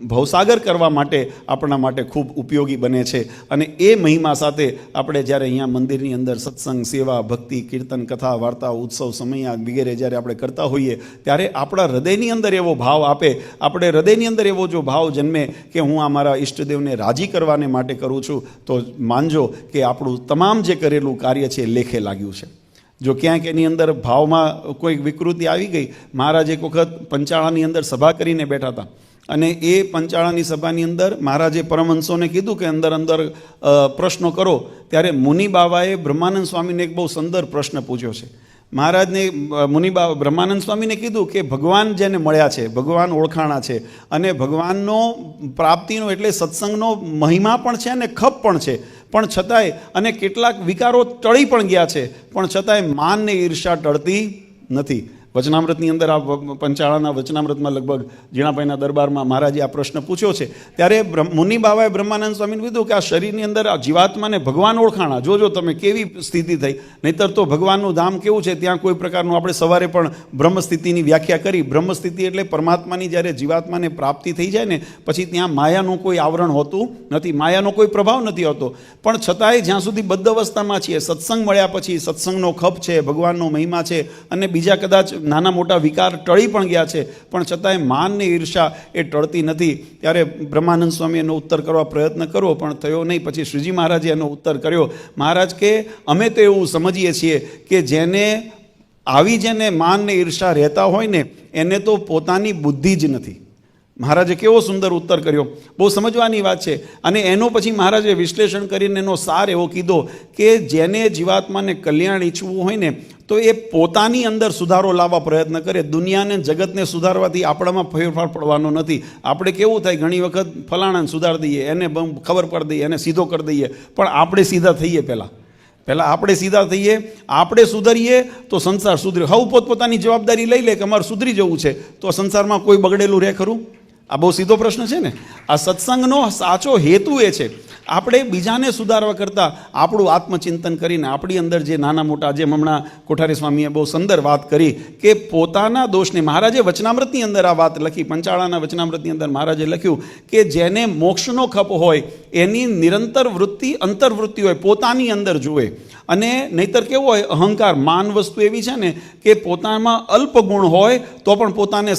ભવસાગર કરવા માટે આપણા માટે ખૂબ ઉપયોગી બને છે. અને એ મહિમા સાથે આપણે જ્યારે અહીંયા મંદિરની અંદર સત્સંગ, સેવા, ભક્તિ, કીર્તન, કથા, વાર્તા, ઉત્સવ સમયા વગેરે જ્યારે આપણે કરતા હોઈએ, ત્યારે આપણા હૃદયની અંદર એવો ભાવ આપે. આપણે હૃદયની અંદર એવો જો ભાવ જન્મે કે હું આ મારા ઈષ્ટદેવને રાજી કરવાને માટે કરું છું, તો માનજો કે આપણું તમામ જે કરેલું કાર્ય છે લેખે લાગ્યું છે. જો ક્યાંક એની અંદર ભાવમાં કોઈ વિકૃતિ આવી ગઈ, મહારાજ એક વખત પંચાળાની અંદર સભા કરીને બેઠા હતા. અને એ પંચાળાની સભાની અંદર મહારાજે પરમહંસોને કીધું કે અંદર અંદર પ્રશ્નો કરો. ત્યારે મુનિ બાબાએ બ્રહ્માનંદ સ્વામીને એક બહુ સુંદર પ્રશ્ન પૂછ્યો છે. મહારાજને મુનિબા, બ્રહ્માનંદ સ્વામીને કીધું કે ભગવાન જેને મળ્યા છે, ભગવાન ઓળખાણા છે અને ભગવાનનો પ્રાપ્તિનો એટલે સત્સંગનો મહિમા પણ છે અને ખપ પણ છે. પણ છતાંય અને કેટલાક વિકારો ટળી પણ ગયા છે. પણ છતાંય માનને ઈર્ષા ટળતી નથી. વચનામૃતની અંદર આ પંચાળાના વચનામૃતમાં લગભગ જીણાભાઈના દરબારમાં મહારાજે આ પ્રશ્ન પૂછ્યો છે. ત્યારે મુનિ બાબાએ બ્રહ્માનંદ સ્વામીને કીધું કે આ શરીરની અંદર આ જીવાત્માને ભગવાન ઓળખાણા. જોજો તમે કેવી સ્થિતિ થઈ. નહીતર તો ભગવાનનું ધામ કેવું છે? ત્યાં કોઈ પ્રકારનું આપણે સવારે પણ બ્રહ્મ સ્થિતિની વ્યાખ્યા કરી. બ્રહ્મ સ્થિતિ એટલે પરમાત્માની જ્યારે જીવાત્માને પ્રાપ્તિ થઈ જાય ને, પછી ત્યાં માયાનું કોઈ આવરણ હોતું નથી. માયાનો કોઈ પ્રભાવ નથી હોતો. પણ છતાંય જ્યાં સુધી બદ્ધ અવસ્થામાં છીએ, સત્સંગ મળ્યા પછી સત્સંગનો ખપ છે, ભગવાનનો મહિમા છે, અને બીજા કદાચ નાના મોટા વિકાર ટળી પણ ગયા છે. પણ છતાંય માન ને ઈર્ષા એ ટળતી નથી. ત્યારે બ્રહ્માનંદ સ્વામી એનો ઉત્તર કરવા પ્રયત્ન કરવો પણ થયો નહીં. પછી શ્રીજી મહારાજે એનો ઉત્તર કર્યો. મહારાજ કે, અમે તો એવું સમજીએ છીએ કે જેને આવી જેને માન ને ઈર્ષા રહેતા હોય ને, એને તો પોતાની બુદ્ધિ જ નથી. મહારાજે કેવો સુંદર ઉત્તર કર્યો. બહુ સમજવાની વાત છે. અને એનો પછી મહારાજે વિશ્લેષણ કરીને એનો સાર એવો કીધો કે, જેને જીવાત્માને કલ્યાણ ઈચ્છવું હોય ને તો એ પોતાની અંદર સુધારો લાવવા પ્રયત્ન કરે. દુનિયાને, જગતને સુધારવાથી આપણામાં ફેરફાર પડવાનો નથી. આપણે કેવું થાય, ઘણી વખત ફલાણાને સુધારી દઈએ, એને ખબર પડી દઈએ, એને સીધો કરી દઈએ. પણ આપણે સીધા થઈએ પહેલાં. પહેલાં આપણે સીધા થઈએ, આપણે સુધરીએ, તો સંસાર સુધરે. હવ પોતપોતાની જવાબદારી લઈ લે કે અમારે સુધરી જવું છે, તો સંસારમાં કોઈ બગડેલું રહે ખરું? આ બહુ સીધો પ્રશ્ન છે ને? આ સત્સંગનો સાચો હેતુ એ છે આપણે બીજાને સુધારવા કરતાં આપણું આત્મચિંતન કરીને આપણી અંદર જે નાના મોટા, જેમ હમણાં કોઠારી સ્વામીએ બહુ સુંદર વાત કરી કે પોતાના દોષને, મહારાજે વચનામૃતની અંદર આ વાત લખી, પંચાળાના વચનામૃતની અંદર મહારાજે લખ્યું કે જેને મોક્ષનો ખપ હોય, એની નિરંતર વૃત્તિ, અંતર્વૃત્તિ હોય, પોતાની અંદર જુએ. અને નહીતર કેવું હોય, અહંકાર, માન વસ્તુ એવી છે ને કે પોતામાં અલ્પ ગુણ હોય, તો પણ પોતાને